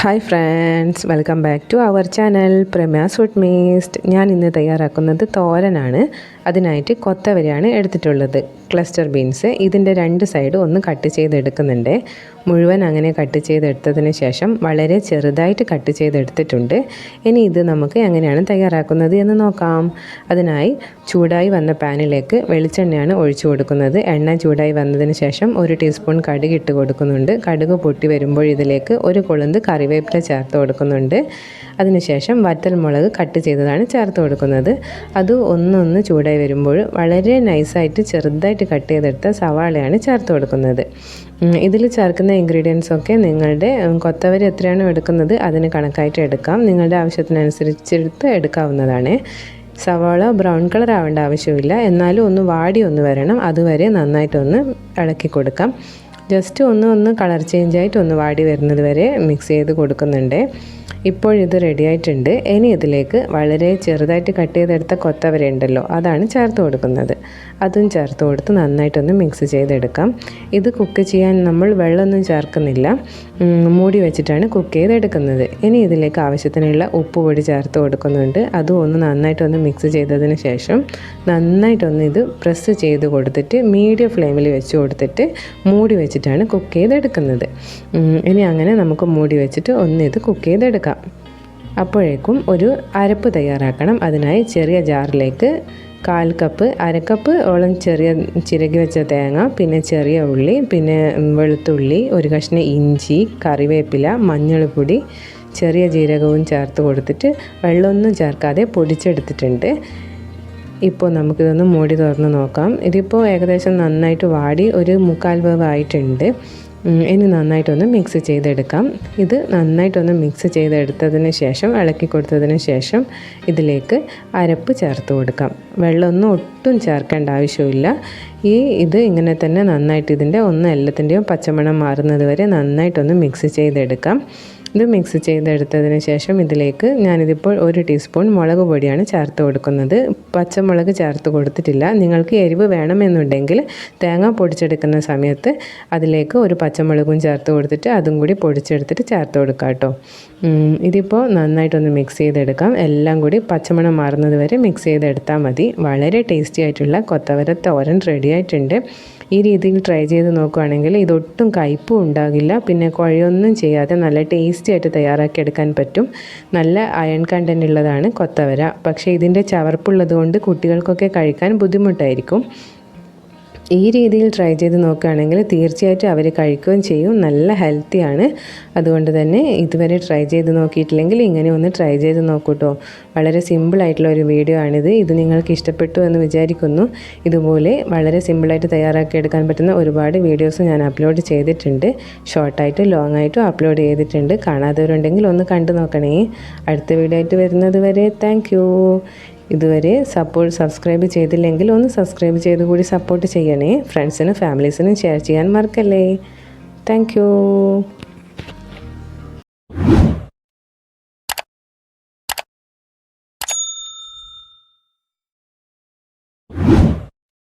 Hi friends welcome back to our channel. Pramya's food mist ഞാൻ ഇന്ന് തയ്യാറാക്കുന്നത് തോരനാണ്. അതിനായിട്ട് കൊത്തവരെയാണ് എടുത്തിട്ടുള്ളത്. ക്ലസ്റ്റർ ബീൻസ് ഇതിന്റെ രണ്ട് സൈഡും ഒന്ന് കട്ട് ചെയ്തെടുക്കുന്നുണ്ട്. മുഴുവൻ അങ്ങനെ കട്ട് ചെയ്തെടുത്തതിന് ശേഷം വളരെ ചെറുതായിട്ട് കട്ട് ചെയ്തെടുത്തിട്ടുണ്ട്. ഇനി ഇത് നമുക്ക് എങ്ങനെയാണ് തയ്യാറാക്കുന്നത് എന്ന് നോക്കാം. അതിനായി ചൂടായി വന്ന പാനിലേക്ക് വെളിച്ചെണ്ണയാണ് ഒഴിച്ചു കൊടുക്കുന്നത്. എണ്ണ ചൂടായി വന്നതിന് ശേഷം ഒരു ടീസ്പൂൺ കടുക് ഇട്ട് കൊടുക്കുന്നുണ്ട്. കടുക് പൊട്ടി വരുമ്പോൾ ഇതിലേക്ക് ഒരു കൊളുന്ത് കറിവേപ്പില ചേർത്ത് കൊടുക്കുന്നുണ്ട്. അതിനുശേഷം വറ്റൽമുളക് കട്ട് ചെയ്തതാണ് ചേർത്ത് കൊടുക്കുന്നത്. അത് ഒന്നൊന്ന് ചൂടായി വരുമ്പോൾ വളരെ നൈസായിട്ട് ചെറുതായിട്ട് കട്ട് ചെയ്തെടുത്ത സവാളയാണ് ചേർത്ത് കൊടുക്കുന്നത്. ഇതിൽ ചേർക്കുന്ന ഇൻഗ്രീഡിയൻസ് ഒക്കെ നിങ്ങളുടെ കൊത്തവരി എത്രയാണോ എടുക്കുന്നത് അതിന് കണക്കായിട്ട് എടുക്കാം. നിങ്ങളുടെ ആവശ്യത്തിനനുസരിച്ചെടുത്ത് എടുക്കാവുന്നതാണ്. സവാള ബ്രൗൺ കളർ ആവേണ്ട ആവശ്യമില്ല. എന്നാലും ഒന്ന് വാടി ഒന്ന് വരണം. അതുവരെ നന്നായിട്ടൊന്ന് ഇളക്കി കൊടുക്കാം. ജസ്റ്റ് ഒന്ന് ഒന്ന് കളർ ചേഞ്ച് ആയിട്ട് ഒന്ന് വാടി വരുന്നത് വരെ മിക്സ് ചെയ്ത് കൊടുക്കുന്നുണ്ട്. ഇപ്പോഴിത് റെഡി ആയിട്ടുണ്ട് ഇനി ഇതിലേക്ക് വളരെ ചെറുതായിട്ട് കട്ട് ചെയ്തെടുത്ത കൊത്തവര ഉണ്ടല്ലോ അതാണ് ചേർത്ത് കൊടുക്കുന്നത്. അതും ചേർത്ത് കൊടുത്ത് നന്നായിട്ടൊന്ന് മിക്സ് ചെയ്തെടുക്കാം. ഇത് കുക്ക് ചെയ്യാൻ നമ്മൾ വെള്ളമൊന്നും ചേർക്കുന്നില്ല. മൂടി വെച്ചിട്ടാണ് കുക്ക് ചെയ്തെടുക്കുന്നത്. ഇനി ഇതിലേക്ക് ആവശ്യത്തിനുള്ള ഉപ്പ് പൊടി ചേർത്ത് കൊടുക്കുന്നുണ്ട്. അതും ഒന്ന് നന്നായിട്ടൊന്ന് മിക്സ് ചെയ്തതിന് ശേഷം നന്നായിട്ടൊന്ന് ഇത് പ്രസ് ചെയ്ത് കൊടുത്തിട്ട് മീഡിയം ഫ്ലെയിമിൽ വെച്ച് കൊടുത്തിട്ട് മൂടി വെച്ചിട്ടാണ് കുക്ക് ചെയ്തെടുക്കുന്നത്. ഇനി അങ്ങനെ നമുക്ക് മൂടി വെച്ചിട്ട് ഒന്ന് ഇത് കുക്ക് ചെയ്തെടുക്കാം. അപ്പോഴേക്കും ഒരു അരപ്പ് തയ്യാറാക്കണം. അതിനായി ചെറിയ ജാറിലേക്ക് കാൽ കപ്പ് അരക്കപ്പ് ഓളം ചെറിയ ചിരകി വെച്ച തേങ്ങ പിന്നെ ചെറിയ ഉള്ളി പിന്നെ വെളുത്തുള്ളി ഒരു കഷ്ണം ഇഞ്ചി കറിവേപ്പില മഞ്ഞൾപ്പൊടി ചെറിയ ജീരകവും ചേർത്ത് കൊടുത്തിട്ട് വെള്ളമൊന്നും ചേർക്കാതെ പൊടിച്ചെടുത്തിട്ടുണ്ട്. ഇപ്പോൾ നമുക്കിതൊന്ന് മൂടി തുറന്ന് നോക്കാം. ഇതിപ്പോൾ ഏകദേശം നന്നായിട്ട് വാടി ഒരു മുക്കാൽ വേവ് ആയിട്ടുണ്ട് ഇനി നന്നായിട്ടൊന്ന് മിക്സ് ചെയ്തെടുക്കാം. ഇത് നന്നായിട്ടൊന്ന് മിക്സ് ചെയ്തെടുത്തതിന് ശേഷം ഇളക്കി കൊടുത്തതിന് ശേഷം ഇതിലേക്ക് അരപ്പ് ചേർത്ത് കൊടുക്കാം. വെള്ളമൊന്നും ഒട്ടും ചേർക്കേണ്ട ആവശ്യമില്ല. ഈ ഇത് ഇങ്ങനെ തന്നെ നന്നായിട്ട് ഇതിന്റെ ഒന്ന് എല്ലാത്തിന്റെയും പച്ചമണം മാറുന്നത് വരെ നന്നായിട്ടൊന്ന് മിക്സ് ചെയ്തെടുക്കാം. ഇത് മിക്സ് ചെയ്തെടുത്തതിന് ശേഷം ഇതിലേക്ക് ഞാനിതിപ്പോൾ ഒരു ടീസ്പൂൺ മുളക് പൊടിയാണ് ചേർത്ത് കൊടുക്കുന്നത്. പച്ചമുളക് ചേർത്ത് കൊടുത്തിട്ടില്ല. നിങ്ങൾക്ക് എരിവ് വേണമെന്നുണ്ടെങ്കിൽ തേങ്ങ പൊടിച്ചെടുക്കുന്ന സമയത്ത് അതിലേക്ക് ഒരു പച്ചമുളകും ചേർത്ത് കൊടുത്തിട്ട് അതും കൂടി പൊടിച്ചെടുത്തിട്ട് ചേർത്ത് കൊടുക്കാം കേട്ടോ. ഇതിപ്പോൾ നന്നായിട്ടൊന്ന് മിക്സ് ചെയ്തെടുക്കാം. എല്ലാം കൂടി പച്ചമണം മാറുന്നത് വരെ മിക്സ് ചെയ്തെടുത്താൽ മതി. വളരെ ടേസ്റ്റി ആയിട്ടുള്ള കൊത്തവര തോരൻ റെഡി ആയിട്ടുണ്ട്. ഈ രീതിയിൽ ട്രൈ ചെയ്ത് നോക്കുകയാണെങ്കിൽ ഇതൊട്ടും കയ്പും ഉണ്ടാകില്ല. പിന്നെ കുഴയൊന്നും ചെയ്യാതെ നല്ല ടേസ്റ്റി ആയിട്ട് തയ്യാറാക്കി എടുക്കാൻ പറ്റും. നല്ല അയൺ കണ്ടന്റ് ഉള്ളതാണ് കൊത്തവര. പക്ഷേ ഇതിന്റെ ചവർപ്പുള്ളത് കൊണ്ട് കുട്ടികൾക്കൊക്കെ കഴിക്കാൻ ബുദ്ധിമുട്ടായിരിക്കും. ഈ രീതിയിൽ ട്രൈ ചെയ്ത് നോക്കുകയാണെങ്കിൽ തീർച്ചയായിട്ടും അവർ കഴിക്കുകയും ചെയ്യും. നല്ല ഹെൽത്തിയാണ് അതുകൊണ്ട് തന്നെ ഇതുവരെ ട്രൈ ചെയ്ത് നോക്കിയിട്ടില്ലെങ്കിൽ ഇങ്ങനെ ഒന്ന് ട്രൈ ചെയ്ത് നോക്കൂട്ടോ. വളരെ സിമ്പിളായിട്ടുള്ള ഒരു വീഡിയോ ആണിത്. ഇത് നിങ്ങൾക്ക് ഇഷ്ടപ്പെട്ടു എന്ന് വിചാരിക്കുന്നു. ഇതുപോലെ വളരെ സിമ്പിളായിട്ട് തയ്യാറാക്കി എടുക്കാൻ പറ്റുന്ന ഒരുപാട് വീഡിയോസ് ഞാൻ അപ്ലോഡ് ചെയ്തിട്ടുണ്ട്. ഷോർട്ടായിട്ടും ലോങ് ആയിട്ടും അപ്ലോഡ് ചെയ്തിട്ടുണ്ട്. കാണാത്തവരുണ്ടെങ്കിൽ ഒന്ന് കണ്ടു നോക്കണേ. അടുത്ത വീഡിയോ ആയിട്ട് വരുന്നത് വരെ താങ്ക് ഇതുവരെ സപ്പോർട്ട് സബ്സ്ക്രൈബ് ചെയ്തില്ലെങ്കിൽ ഒന്ന് സബ്സ്ക്രൈബ് ചെയ്ത് കൂടി സപ്പോർട്ട് ചെയ്യണേ. ഫ്രണ്ട്സിനും ഫാമിലീസിനും ഷെയർ ചെയ്യാൻ മറക്കല്ലേ. താങ്ക്